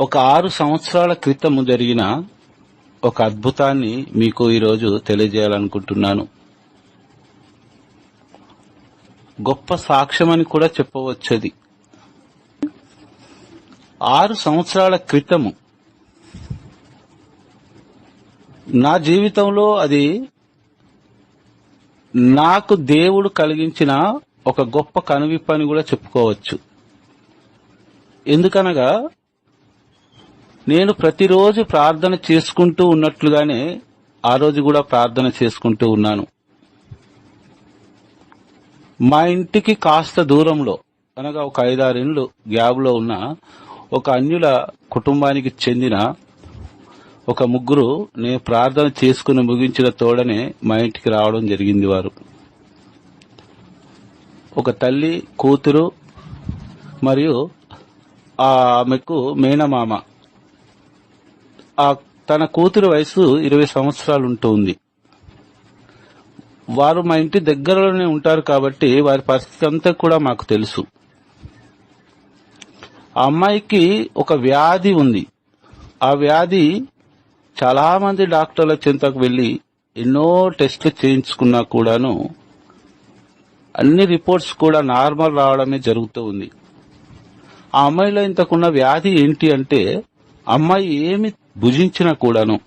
ఒక ఆరు సంవత్సరాల క్రితం జరిగిన ఒక అద్భుతాన్ని మీకు ఈరోజు తెలియజేయాలనుకుంటున్నాను. గొప్ప సాక్ష్యమని కూడా చెప్పవచ్చది. ఆరు సంవత్సరాల క్రితము నా జీవితంలో అది నాకు దేవుడు కలిగించిన ఒక గొప్ప కనువిప్పు అని కూడా చెప్పుకోవచ్చు. ఎందుకనగా నేను ప్రతిరోజు ప్రార్థన చేసుకుంటూ ఉన్నట్లుగానే ఆ రోజు కూడా ప్రార్థన చేసుకుంటూ ఉన్నాను. మా ఇంటికి కాస్త దూరంలో అనగా ఒక ఐదారు గ్యాబ్లో ఉన్న ఒక అన్యుల కుటుంబానికి చెందిన ఒక ముగ్గురు నేను ప్రార్థన చేసుకుని ముగించిన తోడనే మా ఇంటికి రావడం జరిగింది వారు. ఒక తల్లి కూతురు మరియు ఆమెకు మేనమామ. ఆ తన కూతురు వయసు ఇరవై సంవత్సరాలు ఉంటుంది. వారు మా ఇంటి దగ్గరలోనే ఉంటారు కాబట్టి వారి పరిస్థితి అంతా కూడా మాకు తెలుసు. ఆ అమ్మాయికి ఒక వ్యాధి ఉంది. ఆ వ్యాధి చాలా మంది డాక్టర్ల చింతకు వెళ్ళి ఎన్నో టెస్టులు చేయించుకున్నా కూడాను అన్ని రిపోర్ట్స్ కూడా నార్మల్ రావడమే జరుగుతూ ఉంది. ఆ అమ్మాయిలో ఇంతకున్న వ్యాధి ఏంటి అంటే అమ్మాయి ఏమి భుజించినా కూడాను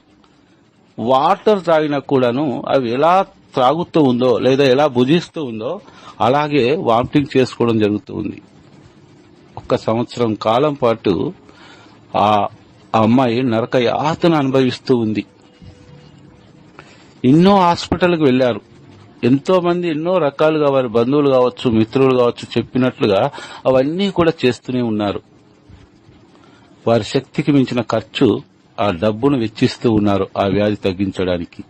వాటర్ తాగినా కూడాను అవి ఎలా త్రాగుతూ ఉందో లేదా ఎలా భుజిస్తూ ఉందో అలాగే వామిటింగ్ చేసుకోవడం జరుగుతూ ఉంది. ఒక్క సంవత్సరం కాలం పాటు ఆ ఆ అమ్మాయి నరక యాతన అనుభవిస్తూ ఉంది. ఎన్నో హాస్పిటల్కి వెళ్ళారు ఎంతో మంది ఎన్నో రకాలుగా వారి బంధువులు కావచ్చు మిత్రులు కావచ్చు చెప్పినట్లుగా అవన్నీ కూడా చేస్తూనే ఉన్నారు. వారి శక్తికి మించిన ఖర్చు ఆ డబ్బును వెచ్చిస్తూ ఉన్నారు ఆ వ్యాధి తగ్గించడానికి.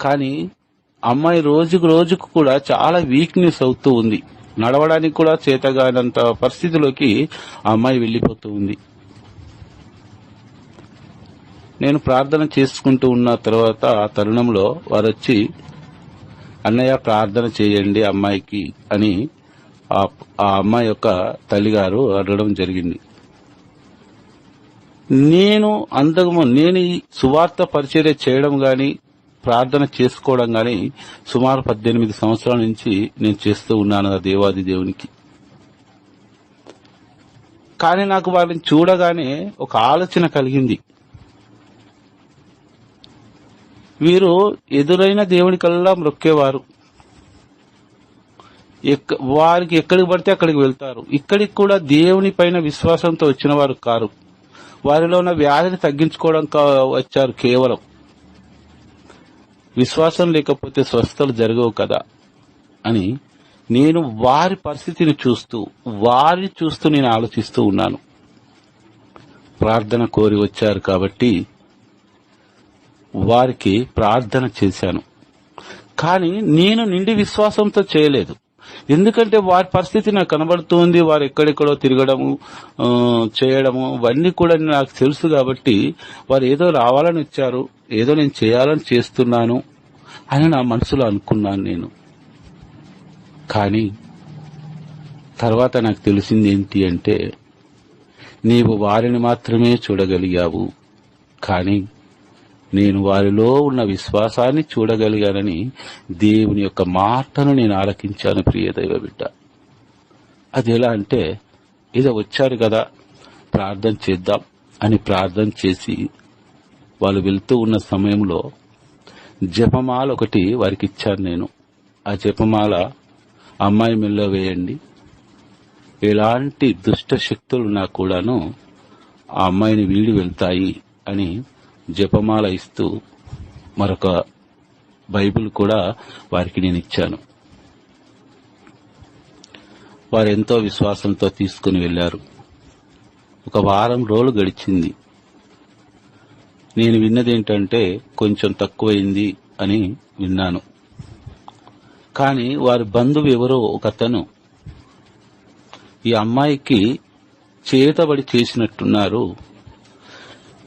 కానీ అమ్మాయి రోజుకు రోజుకు కూడా చాలా వీక్నెస్ అవుతూ ఉంది. నడవడానికి కూడా చేతగానంత పరిస్థితిలోకి ఆ అమ్మాయి వెళ్ళిపోతూ ఉంది. నేను ప్రార్థన చేసుకుంటూ ఉన్న తర్వాత ఆ తరుణంలో వారు వచ్చి అన్నయ్య ప్రార్థన చేయండి అమ్మాయికి అని ఆ అమ్మాయి యొక్క తల్లిగారు అడగడం జరిగింది. నేను అంతకు నేను ఈ సువార్త పరిచర్య చేయడం గాని ప్రార్థన చేసుకోవడం గాని సుమారు పద్దెనిమిది సంవత్సరాల నుంచి నేను చేస్తూ ఉన్నాను ఆ దేవాది దేవునికి. కానీ నాకు వాళ్ళని చూడగానే ఒక ఆలోచన కలిగింది. వీరు ఎదురైన దేవునికల్లా మొక్కేవారు. వారికి ఎక్కడికి పడితే అక్కడికి వెళ్తారు. ఇక్కడికి కూడా దేవుని పైన విశ్వాసంతో వచ్చిన వారు కారు. వారిలో ఉన్న వ్యాధిని తగ్గించుకోవడం కా- వచ్చారు కేవలం. విశ్వాసం లేకపోతే స్వస్థలు జరగవు కదా? అని నేను వారి పరిస్థితిని చూస్తూ వారిని చూస్తూ నేను ఆలోచిస్తూ ఉన్నాను. ప్రార్థన కోరి వచ్చారు కాబట్టి వారికి ప్రార్థన చేశాను. కానీ నేను నిండి విశ్వాసంతో చేయలేదు. ఎందుకంటే వారి పరిస్థితి నాకు కనబడుతుంది వారు ఎక్కడెక్కడో తిరగడము చేయడము ఇవన్నీ కూడా నాకు తెలుసు కాబట్టి వారు ఏదో రావాలని వచ్చారు ఏదో నేను చేయాలని చేస్తున్నాను అని నా మనసులో అనుకున్నాను నేను. కానీ తర్వాత నాకు తెలిసింది ఏంటి అంటే నీవు వారిని మాత్రమే చూడగలిగావు కానీ నేను వారిలో ఉన్న విశ్వాసాన్ని చూడగలిగానని దేవుని యొక్క మాటను నేను ఆలకించాను ప్రియ దైవ బిడ్డ. అది ఎలా అంటే ఏదో వచ్చారు కదా ప్రార్థన చేద్దాం అని ప్రార్థన చేసి వాళ్ళు వెళ్తూ ఉన్న సమయంలో జపమాల ఒకటి వారికి ఇచ్చాను నేను. ఆ జపమాల అమ్మాయి మెల్లో వేయండి. ఎలాంటి దుష్ట శక్తులు నా కూడాను ఆ అమ్మాయిని వీడి వెళ్తాయి అని జపమాల ఇస్తూ మరొక బైబిల్ కూడా వారికి నేను ఇచ్చాను. వారు ఎంతో విశ్వాసంతో తీసుకుని వెళ్ళారు ఒక వారం రోజులు గడిచింది. నేను విన్నదేంటంటే కొంచెం తక్కువైంది అని విన్నాను. కానీ వారి బంధువు ఎవరో ఒకతను ఈ అమ్మాయికి చేతబడి చేసినట్టున్నారు.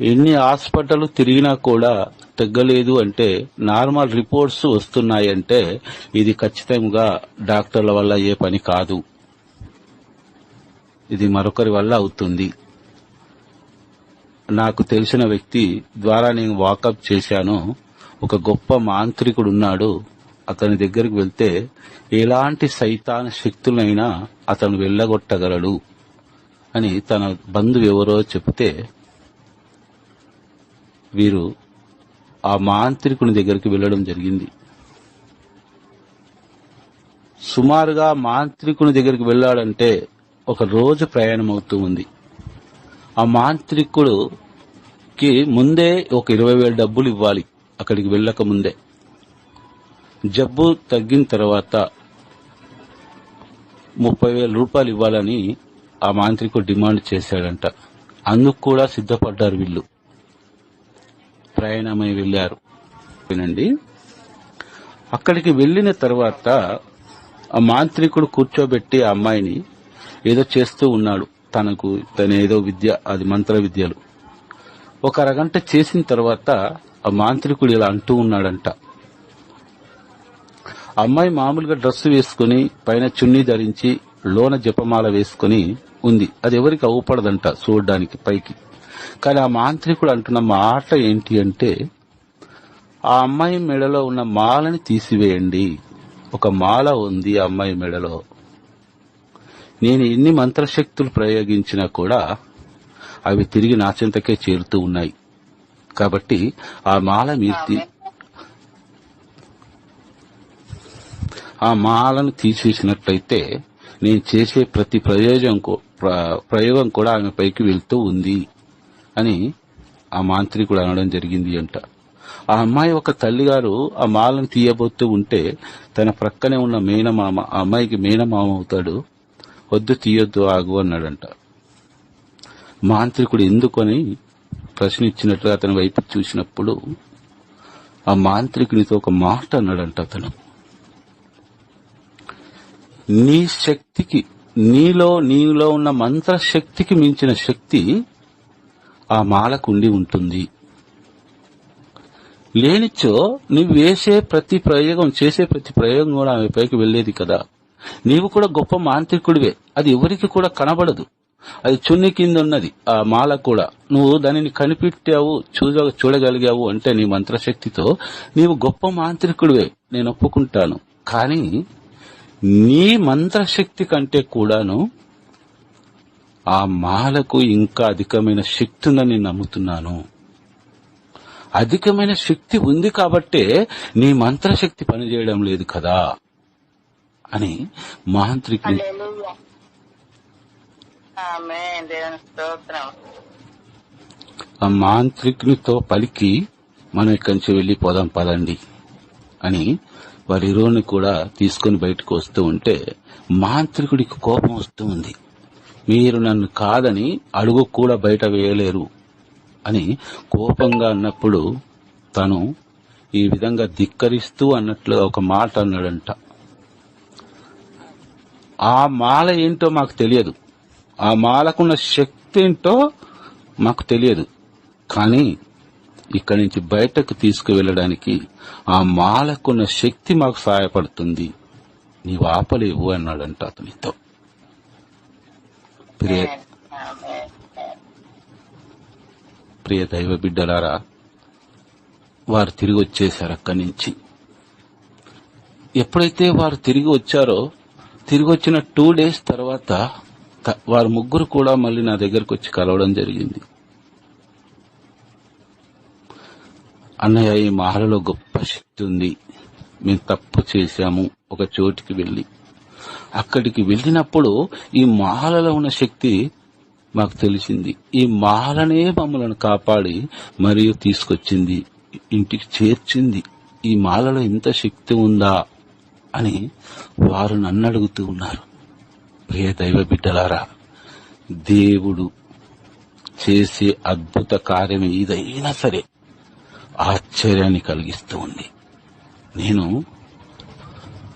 ఎన్ని హాస్పిటల్ తిరిగినా కూడా తగ్గలేదు అంటే నార్మల్ రిపోర్ట్స్ వస్తున్నాయంటే ఇది ఖచ్చితంగా డాక్టర్ల వల్ల ఏ పని కాదు. ఇది మరొకరి వల్ల అవుతుంది. నాకు తెలిసిన వ్యక్తి ద్వారా నేను వాకప్ చేశాను. ఒక గొప్ప మాంత్రికుడు ఉన్నాడు. అతని దగ్గరికి వెళ్తే ఎలాంటి సైతాన శక్తులైనా అతను వెళ్ళగొట్టగలడు అని తన బంధువు ఎవరో చెప్తే వీరు ఆ మాంత్రికుని దగ్గరికి వెళ్ళడం జరిగింది. సుమారుగా మాంత్రికుని దగ్గరికి వెళ్ళాడంటే ఒక రోజు ప్రయాణం అవుతూ ఉంది. ఆ మాంత్రికుడుకి ముందే ఒక ఇరవై వేల డబ్బులు ఇవ్వాలి అక్కడికి వెళ్ళక ముందే. జబ్బు తగ్గిన తర్వాత ముప్పై వేల రూపాయలు ఇవ్వాలని ఆ మాంత్రికుడు డిమాండ్ చేశాడంట. అందుకు కూడా సిద్ధపడ్డారు వీళ్ళు. ప్రయాణమై వెళ్ళారు. వినండి. అక్కడికి వెళ్ళిన తర్వాత ఆ మాంత్రికుడు కూర్చోబెట్టి ఆ అమ్మాయిని ఏదో చేస్తూ ఉన్నాడు. తనకు తన ఏదో విద్య అది మంత్ర విద్యలు. ఒక అరగంట చేసిన తర్వాత ఆ మాంత్రికుడు ఇలా అంటూ ఉన్నాడంట. ఆ అమ్మాయి మామూలుగా డ్రెస్ వేసుకుని పైన చున్నీ ధరించి లోన జపమాల వేసుకుని ఉంది. అది ఎవరికి అవుపడదంట చూడడానికి పైకి. కానీ ఆ మాంత్రికుడు అంటున్న మాట ఏంటి అంటే ఆ అమ్మాయి మెడలో ఉన్న మాలని తీసివేయండి. ఒక మాల ఉంది ఆ అమ్మాయి మెడలో. నేను ఎన్ని మంత్రశక్తులు ప్రయోగించినా కూడా అవి తిరిగి నాచంతకే చేరుతూ ఉన్నాయి. కాబట్టి ఆ మాల మీరు ఆ మాలను తీసేసినట్లయితే నేను చేసే ప్రతి ప్రయోజనం ప్రయోగం కూడా ఆమె పైకి వెళ్తూ ఉంది. అని ఆ మాంత్రికుడు అనడం జరిగింది అంట. ఆ అమ్మాయి ఒక తల్లిగారు ఆ మాలను తీయబోతూ ఉంటే తన ప్రక్కనే ఉన్న మేనమామ ఆ అమ్మాయికి మేనమామ అవుతాడు. వద్దు తీయొద్దు ఆగు అన్నాడంట. మాంత్రికుడు ఎందుకని ప్రశ్నించినట్లుగా అతని వైపు చూసినప్పుడు ఆ మాంత్రికునితో ఒక మాట అన్నాడంట అతను. నీ శక్తికి నీలో నీలో ఉన్న మంత్ర శక్తికి మించిన శక్తి ఆ మాలకుండి ఉంటుంది. లేనిచ్చో నువ్వు వేసే ప్రతి ప్రయోగం చేసే ప్రతి ప్రయోగం కూడా ఆమె పైకి వెళ్ళేది కదా. నీవు కూడా గొప్ప మాంత్రికుడివే. అది ఎవరికి కూడా కనబడదు. అది చున్ని కింద ఉన్నది ఆ మాల కూడా. నువ్వు దానిని కనిపెట్టావు చూడ చూడగలిగావు అంటే నీ మంత్రశక్తితో నీవు గొప్ప మాంత్రికుడివే. నేను ఒప్పుకుంటాను. కానీ నీ మంత్రశక్తి కంటే కూడాను ఆ మాలకు ఇంకా అధికమైన శక్తి ఉందని నేను నమ్ముతున్నాను. అధికమైన శక్తి ఉంది కాబట్టే నీ మంత్రశక్తి పనిచేయడం లేదు కదా అని మాంత్రికుని స్తోత్రం. ఆ మాంత్రికునితో పలికి మనం ఇక్కడి నుంచి వెళ్ళి పోదాం పదండి అని వారి ఇరువుని కూడా తీసుకుని బయటకు వస్తూ ఉంటే మాంత్రికుడికి కోపం వస్తూ ఉంది. మీరు నన్ను కాదని అడుగు కూడా బయట వేయలేరు అని కోపంగా అన్నప్పుడు తను ఈ విధంగా ధిక్కరిస్తూ అన్నట్లు ఒక మాట అన్నాడంట. ఆ మాల ఏంటో మాకు తెలియదు. ఆ మాలకున్న శక్తి ఏంటో మాకు తెలియదు. కానీ ఇక్కడి నుంచి బయటకు తీసుకువెళ్ళడానికి ఆ మాలకున్న శక్తి మాకు సహాయపడుతుంది. నీవు ఆపలేవు అన్నాడంట అతనితో. ప్రియ ప్రియ దైవ బిడ్డలారా వారు తిరిగి వచ్చేశారు అక్కడి నుంచి. ఎప్పుడైతే వారు తిరిగి వచ్చారో తిరిగి వచ్చిన టూ డేస్ తర్వాత వారు ముగ్గురు కూడా మళ్ళీ నా దగ్గరకు వచ్చి కలవడం జరిగింది. అన్నయ్య ఈ మాలలో గొప్ప శక్తి ఉంది. మేము తప్పు చేశాము. ఒక చోటికి వెళ్ళి అక్కడికి వెళ్ళినప్పుడు ఈ మాలలో ఉన్న శక్తి మాకు తెలిసింది. ఈ మాలనే మమ్మల్ని కాపాడి మరియు తీసుకొచ్చింది. ఇంటికి చేర్చింది. ఈ మాలలో ఎంత శక్తి ఉందా అని వారు నన్ను అడుగుతూ ఉన్నారు. ప్రియ దైవ బిడ్డలారా దేవుడు చేసే అద్భుత కార్యం ఏదైనా సరే ఆశ్చర్యాన్ని కలిగిస్తూ ఉంది. నేను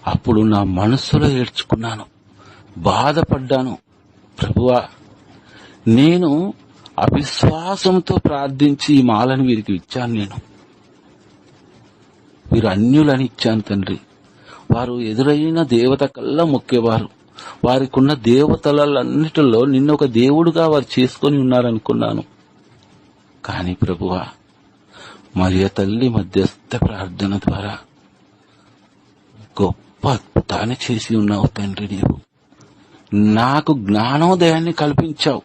అప్పుడు నా మనస్సులో ఏడ్చుకున్నాను. బాధపడ్డాను. ప్రభువా నేను అవిశ్వాసంతో ప్రార్థించి ఈ మాలను వీరికి ఇచ్చాను నేను. వీరు అన్యులని ఇచ్చాను తండ్రి. వారు ఎదురైన దేవత కల్లా మొక్కేవారు. వారికున్న దేవతలన్నిటిలో నిన్న ఒక దేవుడుగా వారు చేసుకొని ఉన్నారనుకున్నాను. కాని ప్రభువా మరియ తల్లి మధ్యస్థ ప్రార్థన ద్వారా బాగానే చేసి ఉన్నావు తండ్రి నీవు. నాకు జ్ఞానోదయాన్ని కల్పించావు.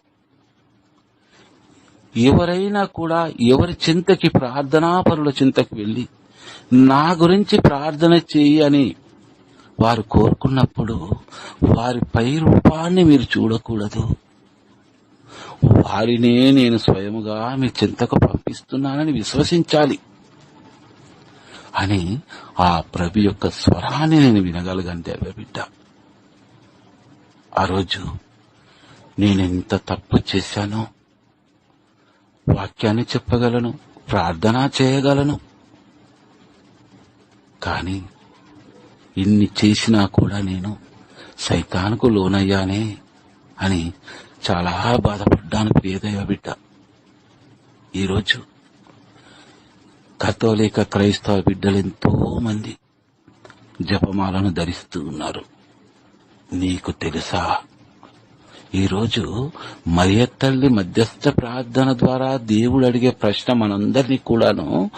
ఎవరైనా కూడా ఎవరి చింతకి ప్రార్థనాపరుల చింతకి వెళ్ళి నా గురించి ప్రార్థన చేయి అని వారు కోరుకున్నప్పుడు వారి పై రూపాన్ని మీరు చూడకూడదు. వారినే నేను స్వయముగా మీ చింతకు పంపిస్తున్నానని విశ్వసించాలి. అని ఆ ప్రభు యొక్క స్వరాన్ని నేను వినగలిగాను దేవ బిడ్డ. ఆ రోజు నేనెంత తప్పు చేశానో వాక్యాన్ని చెప్పగలను ప్రార్థన చేయగలను. కానీ ఇన్ని చేసినా కూడా నేను సైతానుకు లోనయ్యానే అని చాలా బాధపడ్డాను ప్రియదైవ బిడ్డ. ఈరోజు కథోలిక క్రైస్తవ బిడ్డలు ఎంతో మంది జపమాలను ధరిస్తూ ఉన్నారు. నీకు తెలుసా? ఈరోజు మరియ తల్లి మధ్యస్థ ప్రార్థన ద్వారా దేవుడు అడిగే ప్రశ్న మనందరినీ కూడాను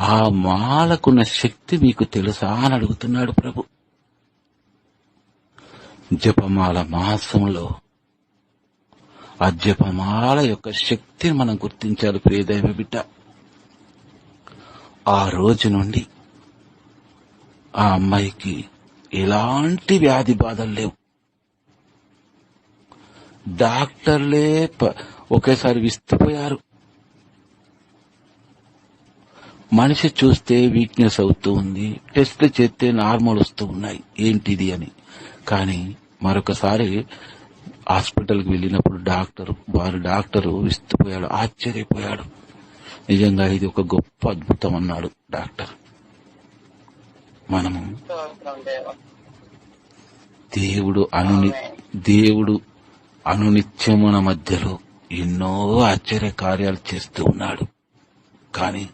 ఆ మాలకున్న శక్తి మీకు తెలుసా అని అడుగుతున్నాడు ప్రభు. జపమాల మాసంలో ఆ జపమాల యొక్క శక్తిని మనం గుర్తించాలి ప్రియదైవ బిడ్డ. ఆ రోజు నుండి ఆ అమ్మాయికి ఎలాంటి వ్యాధి బాధలు లేవు. డాక్టర్లే ఒకేసారి విస్తుపోయారు. మనిషి చూస్తే వీక్నెస్ అవుతూ ఉంది టెస్ట్లు చేస్తే నార్మల్ వస్తూ ఉన్నాయి ఏంటిది అని. కానీ మరొకసారి హాస్పిటల్కి వెళ్ళినప్పుడు డాక్టర్ వారు డాక్టరు విస్తుపోయాడు ఆశ్చర్యపోయాడు. నిజంగా ఇది ఒక గొప్ప అద్భుతం అన్నాడు డాక్టర్. మనము దేవుడు అనుని దేవుడు అనునిత్యమున మధ్యలో ఎన్నో ఆశ్చర్య కార్యాలు చేస్తూ ఉన్నాడు. కానీ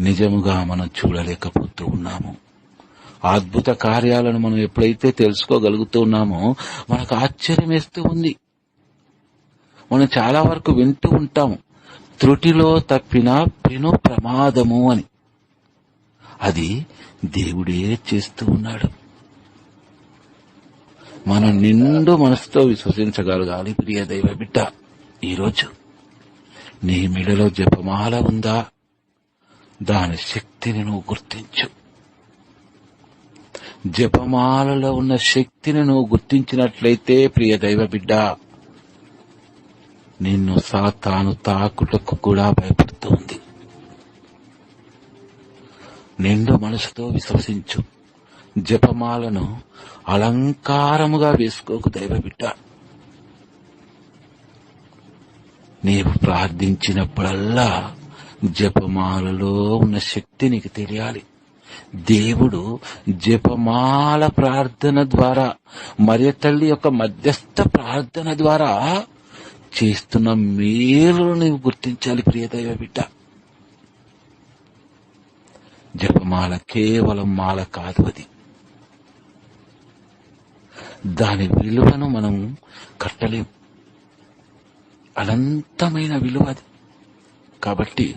నిజముగా మనం చూడలేకపోతూ ఉన్నాము. ఆ అద్భుత కార్యాలను మనం ఎప్పుడైతే తెలుసుకోగలుగుతూ ఉన్నామో మనకు ఆశ్చర్యం వేస్తూ ఉంది. మనం చాలా వరకు వింటూ ఉంటాము. త్రుటిలో తప్పిన పెను ప్రమాదము అని. అది దేవుడే చేస్తూ ఉన్నాడు. మనం నిండు మనసుతో విశ్వసించగలగాలి ప్రియ దైవ బిడ్డ ఈరోజు నీ మెడలో జపమాల ఉందా? దాని శక్తిని నువ్వు గుర్తించు. జపమాలలో ఉన్న శక్తిని నువ్వు గుర్తించినట్లయితే ప్రియ దైవ బిడ్డ నిన్ను సాతాను తాకుటకు కూడా భయపడుతోంది. నిండు మనసుతో విశ్వసించు. జపమాలను అలంకారముగా వేసుకోకు దైవ బిడ్డ నీవు ప్రార్థించినప్పుడల్లా జపమాలలో ఉన్న శక్తి నీకు తెలియాలి. దేవుడు జపమాల ప్రార్థన ద్వారా మరియ తల్లి యొక్క మధ్యస్థ ప్రార్థన ద్వారా చేస్తున్న మేలు నీవు గుర్తించాలి ప్రియదైవ బిడ్డ. జపమాల కేవలం మాల కాదు అది. దాని విలువను మనం కట్టలేం. అనంతమైన విలువ అది. కాబట్టి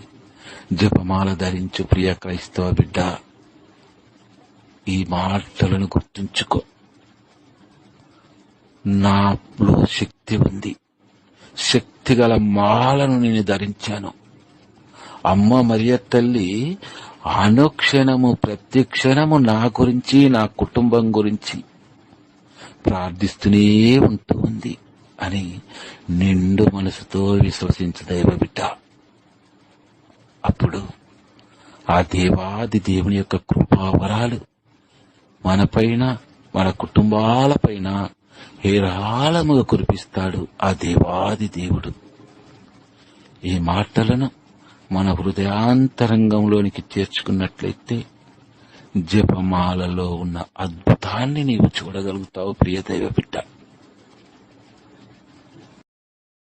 జపమాల ధరించు ప్రియ క్రైస్తవ బిడ్డ ఈ మాటలను గుర్తుంచుకో. నాలో శక్తి ఉంది. శక్తి గల మాలను నేను ధరించాను. అమ్మ మరియ తల్లి అనుక్షణము ప్రతి క్షణము నా గురించి నా కుటుంబం గురించి ప్రార్థిస్తూనే ఉంటూ ఉంది అని నిండు మనసుతో విశ్వసించ దైవ బిడ్డ. అప్పుడు ఆ దేవాది దేవుని యొక్క కృపావరాలు మనపైన మన కుటుంబాలపైన హేరాళముగా కురిపిస్తాడు ఆ దేవాది దేవుడు. ఈ మాటలను మన హృదయాంతరంగంలోనికి చేర్చుకున్నట్లయితే జపమాలలో ఉన్న అద్భుతాన్ని నీవు చూడగలుగుతావు ప్రియ దైవ బిడ్డ.